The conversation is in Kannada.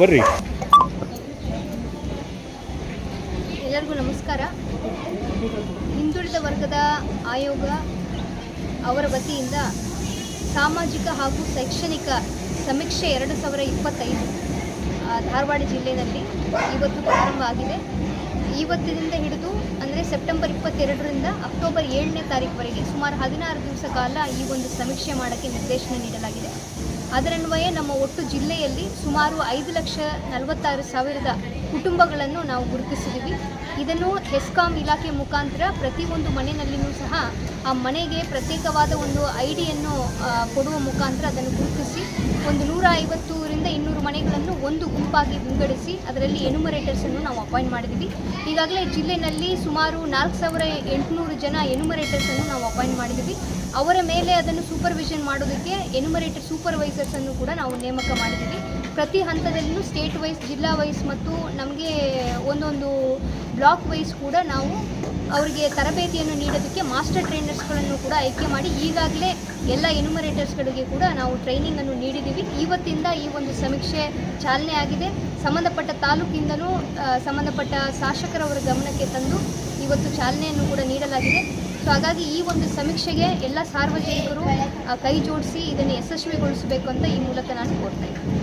ಬರ್ರಿ. ಎಲ್ಲರಿಗೂ ನಮಸ್ಕಾರ. ಹಿಂದುಳಿದ ವರ್ಗದ ಆಯೋಗ ಅವರ ವತಿಯಿಂದ ಸಾಮಾಜಿಕ ಹಾಗೂ ಶೈಕ್ಷಣಿಕ ಸಮೀಕ್ಷೆ ಎರಡು ಸಾವಿರ ಇಪ್ಪತ್ತೈದು ಧಾರವಾಡ ಜಿಲ್ಲೆಯಲ್ಲಿ ಇವತ್ತು ಪ್ರಾರಂಭ ಆಗಿದೆ. ಇವತ್ತಿನಿಂದ ಹಿಡಿದು ಅಂದರೆ ಸೆಪ್ಟೆಂಬರ್ ಇಪ್ಪತ್ತೆರಡರಿಂದ ಅಕ್ಟೋಬರ್ ಏಳನೇ ತಾರೀಕುವರೆಗೆ ಸುಮಾರು ಹದಿನಾರು ದಿವಸ ಕಾಲ ಈ ಒಂದು ಸಮೀಕ್ಷೆ ಮಾಡೋಕ್ಕೆ ನಿರ್ದೇಶನ ನೀಡಲಾಗಿದೆ. ಅದರನ್ವಯ ನಮ್ಮ ಒಟ್ಟು ಜಿಲ್ಲೆಯಲ್ಲಿ ಸುಮಾರು ಐದು ಲಕ್ಷ ನಲವತ್ತಾರು ಸಾವಿರದ ಕುಟುಂಬಗಳನ್ನು ನಾವು ಗುರುತಿಸಿದ್ದೀವಿ. ಇದನ್ನು ಹೆಸ್ಕಾಂ ಇಲಾಖೆ ಮುಖಾಂತರ ಪ್ರತಿಯೊಂದು ಮನೆಯಲ್ಲಿಯೂ ಸಹ ಆ ಮನೆಗೆ ಪ್ರತ್ಯೇಕವಾದ ಒಂದು ಐಡಿಯನ್ನು ಡಿಯನ್ನು ಕೊಡುವ ಮುಖಾಂತರ ಅದನ್ನು ಗುರುತಿಸಿ. ಒಂದು ನೂರ ಐವತ್ತೂರಿಂದ ಮನೆಗಳನ್ನು ಒಂದು ಗುಂಪಾಗಿ ವಿಂಗಡಿಸಿ ಅದರಲ್ಲಿ ಎನುಮರೇಟರ್ಸನ್ನು ನಾವು ಅಪಾಯಿಂಟ್ ಮಾಡಿದ್ದೀವಿ. ಈಗಾಗಲೇ ಜಿಲ್ಲೆಯಲ್ಲಿ ಸುಮಾರು ನಾಲ್ಕು ಸಾವಿರ ಎಂಟುನೂರು ಜನ ಎನುಮರೇಟರ್ಸನ್ನು ನಾವು ಅಪಾಯಿಂಟ್ ಮಾಡಿದ್ದೀವಿ. ಅವರ ಮೇಲೆ ಅದನ್ನು ಸೂಪರ್ವಿಷನ್ ಮಾಡೋದಕ್ಕೆ ಎನುಮರೇಟರ್ ಸೂಪರ್ವೈಸರ್ಸನ್ನು ಕೂಡ ನಾವು ನೇಮಕ ಮಾಡಿದ್ದೀವಿ. ಪ್ರತಿ ಹಂತದಲ್ಲೂ ಸ್ಟೇಟ್ ವೈಸ್ ಜಿಲ್ಲಾ ವೈಸ್ ಮತ್ತು ನಮಗೆ ಒಂದೊಂದು ಬ್ಲಾಕ್ ವೈಸ್ ಕೂಡ ನಾವು ಅವರಿಗೆ ತರಬೇತಿಯನ್ನು ನೀಡೋದಕ್ಕೆ ಮಾಸ್ಟರ್ ಟ್ರೈನರ್ಸ್ಗಳನ್ನು ಕೂಡ ಆಯ್ಕೆ ಮಾಡಿ ಈಗಾಗಲೇ ಎಲ್ಲ ಎನುಮರೇಟರ್ಸ್ಗಳಿಗೆ ಕೂಡ ನಾವು ಟ್ರೈನಿಂಗನ್ನು ನೀಡಿದ್ದೀವಿ. ಇವತ್ತಿಂದ ಈ ಒಂದು ಸಮೀಕ್ಷೆ ಚಾಲನೆ ಆಗಿದೆ. ಸಂಬಂಧಪಟ್ಟ ತಾಲೂಕಿಂದಲೂ ಸಂಬಂಧಪಟ್ಟ ಶಾಸಕರವರ ಗಮನಕ್ಕೆ ತಂದು ಇವತ್ತು ಚಾಲನೆಯನ್ನು ಕೂಡ ನೀಡಲಾಗಿದೆ. ಸೊ ಹಾಗಾಗಿ ಈ ಒಂದು ಸಮೀಕ್ಷೆಗೆ ಎಲ್ಲ ಸಾರ್ವಜನಿಕರು ಕೈ ಜೋಡಿಸಿ ಇದನ್ನು ಯಶಸ್ವಿಗೊಳಿಸಬೇಕು ಅಂತ ಈ ಮೂಲಕ ನಾನು ಕೋರ್ತಾ ಇದ್ದೀನಿ.